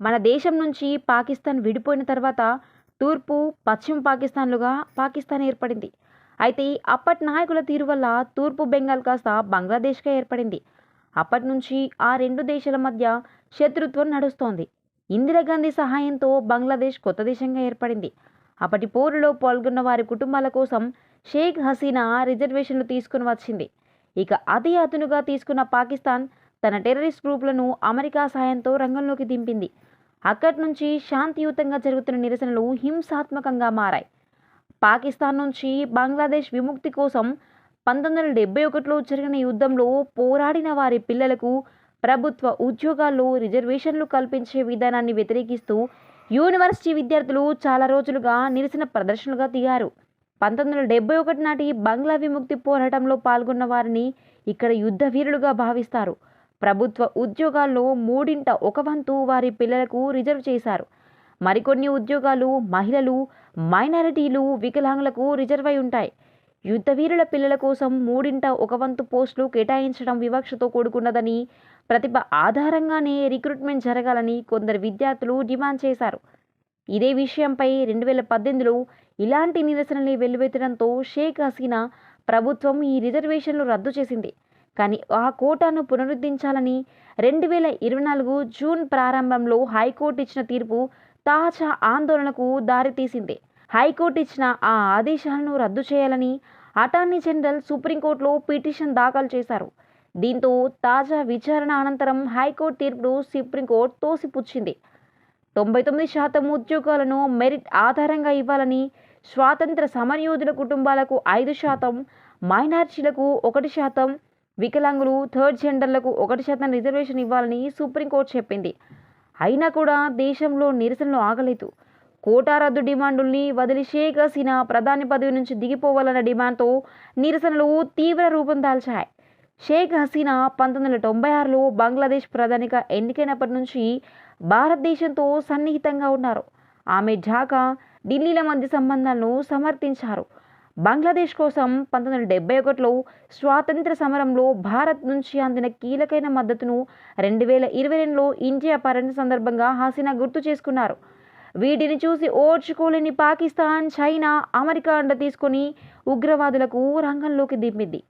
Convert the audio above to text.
మన దేశం నుంచి పాకిస్తాన్ విడిపోయిన తర్వాత తూర్పు పశ్చిమ పాకిస్తాన్లుగా పాకిస్తాన్ ఏర్పడింది. అయితే అప్పటి నాయకుల తీరు వల్ల తూర్పు బెంగాల్ కాస్త బంగ్లాదేశ్గా ఏర్పడింది. అప్పటి నుంచి ఆ రెండు దేశాల మధ్య శత్రుత్వం నడుస్తోంది. ఇందిరాగాంధీ సహాయంతో బంగ్లాదేశ్ కొత్త దేశంగా ఏర్పడింది. అప్పటి పోరులో పాల్గొన్న వారి కుటుంబాల కోసం షేక్ హసీనా రిజర్వేషన్లు తీసుకుని వచ్చింది. ఇక అతి అతునుగా తీసుకున్న పాకిస్తాన్ తన టెర్రరిస్ట్ గ్రూపులను అమెరికా సాయంతో రంగంలోకి దింపింది. అక్కడి నుంచి శాంతియుతంగా జరుగుతున్న నిరసనలు హింసాత్మకంగా మారాయి. పాకిస్తాన్ నుంచి బంగ్లాదేశ్ విముక్తి కోసం పంతొమ్మిది వందల డెబ్బై ఒకటిలో జరిగిన యుద్ధంలో పోరాడిన వారి పిల్లలకు ప్రభుత్వ ఉద్యోగాల్లో రిజర్వేషన్లు కల్పించే విధానాన్ని వ్యతిరేకిస్తూ యూనివర్సిటీ విద్యార్థులు చాలా రోజులుగా నిరసన ప్రదర్శనలుగా దిగారు పంతొమ్మిది వందల డెబ్బై ఒకటి నాటి బంగ్లా విముక్తి పోరాటంలో పాల్గొన్న వారిని ఇక్కడ యుద్ధ వీరులుగా భావిస్తారు. ప్రభుత్వ ఉద్యోగాల్లో మూడింట ఒక వంతు వారి పిల్లలకు రిజర్వ్ చేశారు. మరికొన్ని ఉద్యోగాలు మహిళలు మైనారిటీలు వికలాంగులకు రిజర్వ్ అయి ఉంటాయి. యుద్ధవీరుల పిల్లల కోసం మూడింట ఒక వంతు పోస్టులు కేటాయించడం వివక్షతో కూడుకున్నదని ప్రతిభ ఆధారంగానే రిక్రూట్మెంట్ జరగాలని కొందరు విద్యార్థులు డిమాండ్ చేశారు. ఇదే విషయంపై రెండు వేల పద్దెనిమిదిలో ఇలాంటి నిరసనలు వెల్లువెత్తడంతో షేక్ హసీనా ప్రభుత్వం ఈ రిజర్వేషన్లు రద్దు చేసింది. కానీ ఆ కోటాను పునరుద్ధరించాలని రెండు వేల ఇరవై నాలుగు జూన్ ప్రారంభంలో హైకోర్టు ఇచ్చిన తీర్పు తాజా ఆందోళనకు దారితీసింది. హైకోర్టు ఇచ్చిన ఆ ఆదేశాలను రద్దు చేయాలని అటార్నీ జనరల్ సుప్రీంకోర్టులో పిటిషన్ దాఖలు చేశారు. దీంతో తాజా విచారణ అనంతరం హైకోర్టు తీర్పును సుప్రీంకోర్టు తోసిపుచ్చింది. తొంభై తొమ్మిది శాతం ఉద్యోగాలను మెరిట్ ఆధారంగా ఇవ్వాలని స్వాతంత్ర సమరయోధుల కుటుంబాలకు ఐదు శాతం మైనార్టీలకు ఒకటి శాతం వికలాంగులు థర్డ్ జెండర్లకు ఒకటి శాతం రిజర్వేషన్ ఇవ్వాలని సుప్రీంకోర్టు చెప్పింది. అయినా కూడా దేశంలో నిరసనలు ఆగలేదు. కోటా రద్దు డిమాండుల్ని వదిలి షేక్ హసీనా ప్రధాని పదవి నుంచి దిగిపోవాలన్న డిమాండ్తో నిరసనలు తీవ్ర రూపం దాల్చాయి. షేక్ హసీనా పంతొమ్మిది వందల తొంభై ఆరులో బంగ్లాదేశ్ ప్రధానిగా ఎన్నికైనప్పటి నుంచి భారతదేశంతో సన్నిహితంగా ఉన్నారు. ఆమె ఢాకా ఢిల్లీల మధ్య సంబంధాలను సమర్థించారు. బంగ్లాదేశ్ కోసం పంతొమ్మిది వందల డెబ్బై ఒకటిలో స్వాతంత్ర సమరంలో భారత్ నుంచి అందిన కీలకైన మద్దతును రెండు వేల ఇరవై రెండులో ఇండియా పర్యటన సందర్భంగా హసీనా గుర్తు చేసుకున్నారు. వీటిని చూసి ఓర్చుకోలేని పాకిస్తాన్ చైనా అమెరికా అండ తీసుకొని ఉగ్రవాదులకు రంగంలోకి దింపింది.